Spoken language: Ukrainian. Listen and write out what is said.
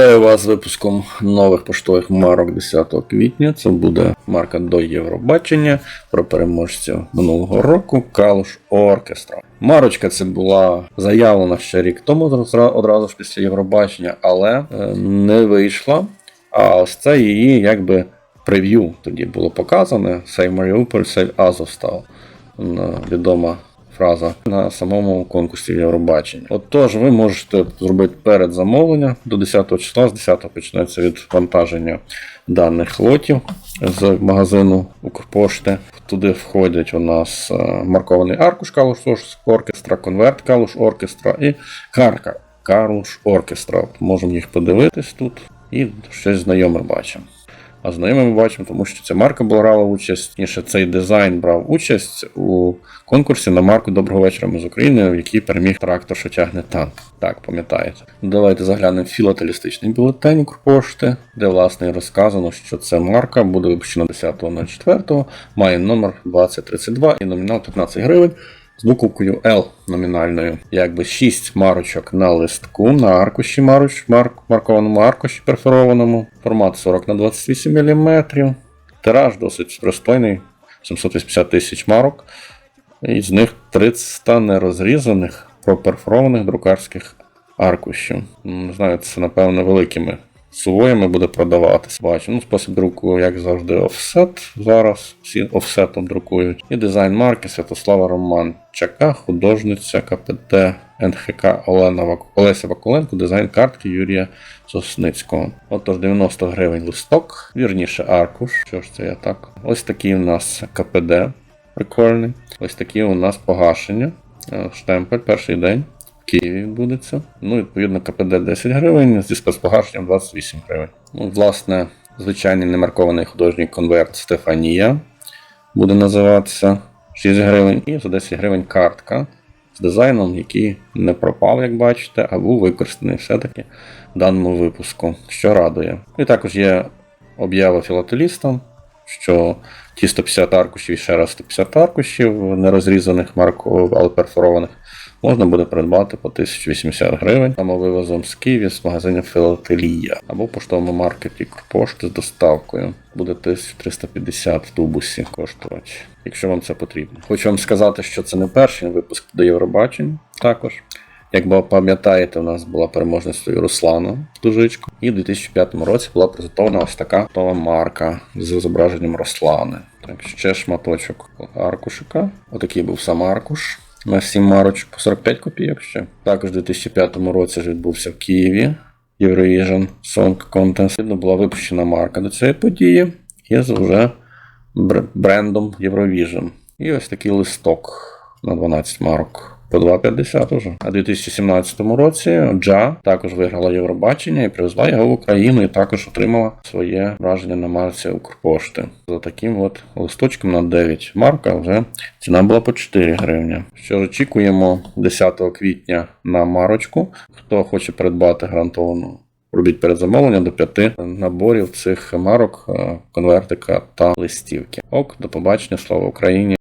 Вітаю вас з випуском нових поштових марок 10 квітня. Це буде марка до Євробачення про переможців минулого року Калуш Оркестра. Марочка це була заявлена ще рік тому, одразу ж після Євробачення, але е, не вийшла. А ось це її якби прев'ю тоді було показане. Сей Маріуполь, сей Азовстал. М, Відома фраза на самому конкурсі Євробачення. Отож, ви можете зробити передзамовлення до 10 числа. З 10 почнеться відвантаження даних лотів з магазину Укрпошти. Туди входять у нас е, маркований аркуш Калуш Оркестра, конверт Калуш Оркестра і карка Калуш Оркестра. От Можемо їх подивитись тут і щось знайоме бачимо. А знайомі ми бачимо, тому що ця марка брала участь, ніж цей дизайн брав участь у конкурсі на марку Доброго вечора ми з України, в якій переміг трактор, що тягне танк. Так, пам'ятаєте. Давайте заглянемо в філателістичний бюлетень Укрпошти, де власне розказано, що ця марка буде випущена 10.04, має номер 2032 і номінал 15 гривень. З буковкою L номінальною, якби 6 марочок на листку, на аркуші маруч, марк, маркованому аркуші перфорованому, формат 40 на 28 мм, тираж досить пристойний, 780 тисяч марок, і з них 300 нерозрізаних проперфорованих друкарських аркушів. Не знаю, це напевно великими сувоями буде продаватися. Бачу, ну спосіб друку, як завжди, офсет. Зараз всі офсетом друкують. І дизайн марки Святослава Романчака, художниця КПТ НХК Олена Вак... Олеся Вакуленко, дизайн картки Юрія Сосницького. Отож, 90 гривень листок, вірніше аркуш. Що ж це я так? Ось такий у нас КПД прикольний. Ось такі у нас погашення. Е, Штемпель перший день. Києві відбудеться. Ну, відповідно, КПД 10 гривень, зі спецпогашенням 28 гривень. Ну, власне, звичайний немаркований художній конверт Стефанія буде називатися 6 гривень. І за 10 гривень картка з дизайном, який не пропав, як бачите, а був використаний все-таки в даному випуску, що радує. І також є об'ява філателістам, що ті 150 аркушів і ще раз 150 аркушів нерозрізаних марку, але перфорованих можна буде придбати по 1080 гривень самовивозом з Києва з магазинів Філателія або в поштовому маркеті Укрпошти з доставкою. Буде 1350 в тубусі коштувати, якщо вам це потрібно. Хочу вам сказати, що це не перший випуск до Євробачення також. Як пам'ятаєте, у нас була переможницею Руслана Дужичко, і в 2005 році була презентована ось така готова марка з зображенням Руслани. Так, ще шматочок аркушика. Отакий був сам аркуш. На 7 марочок по 45 копійок ще. Також у 2005 році відбувся в Києві Eurovision Song Contest. Була випущена марка до цієї події із вже брендом Eurovision. І ось такий листок на 12 марок. По 2,50 уже. А у 2017 році Джа також виграла Євробачення і привезла його в Україну, і також отримала своє враження на марці Укрпошти. За таким от листочком на 9 марка вже ціна була по 4 гривні. Що ж очікуємо 10 квітня на марочку. Хто хоче придбати гарантовану Робіть передзамовлення до п'яти наборів цих марок, е, конвертика та листівки. Ок, до побачення, слава Україні!